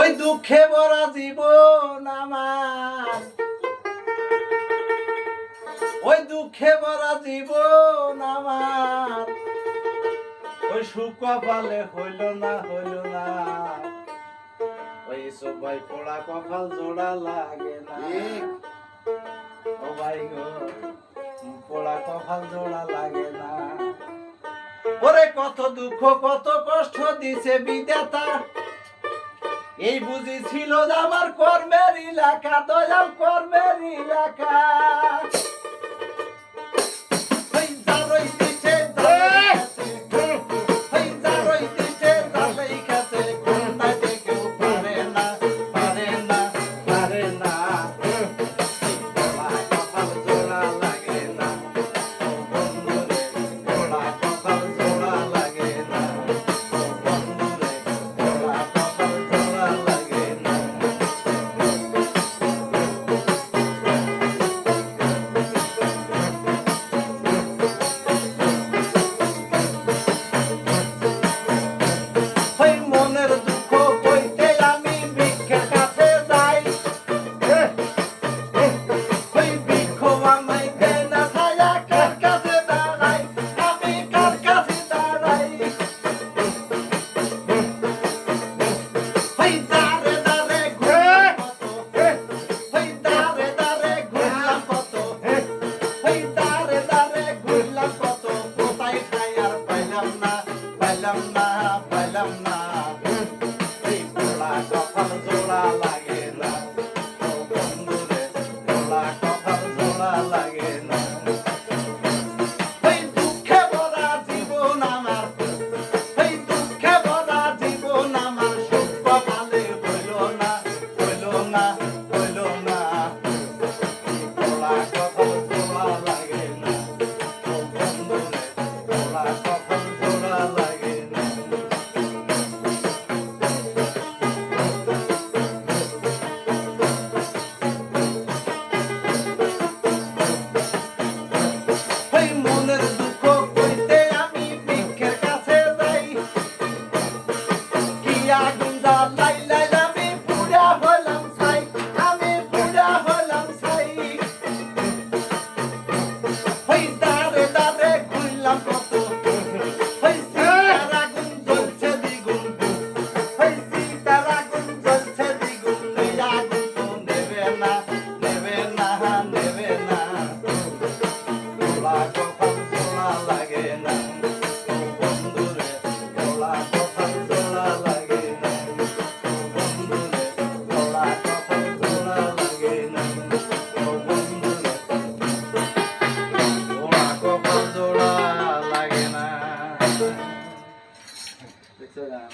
ওই দুঃখে ভরা জীবন আমার। ওই দুঃখে ভরা জীবন আমার। ওই সুখ পালে হইল না হইল না। ওই সব ভাই পোড়া কপাল জোড়া লাগে না। ও ভাই গো, পোড়া কপাল জোড়া লাগে না। ওরে কত দুঃখ, কত কষ্ট দিছে বিধাতা। এই বুঝি ছিল আমার কর্মের এলাকা দয়াল কর্মের এলাকা palamma palamma 对啊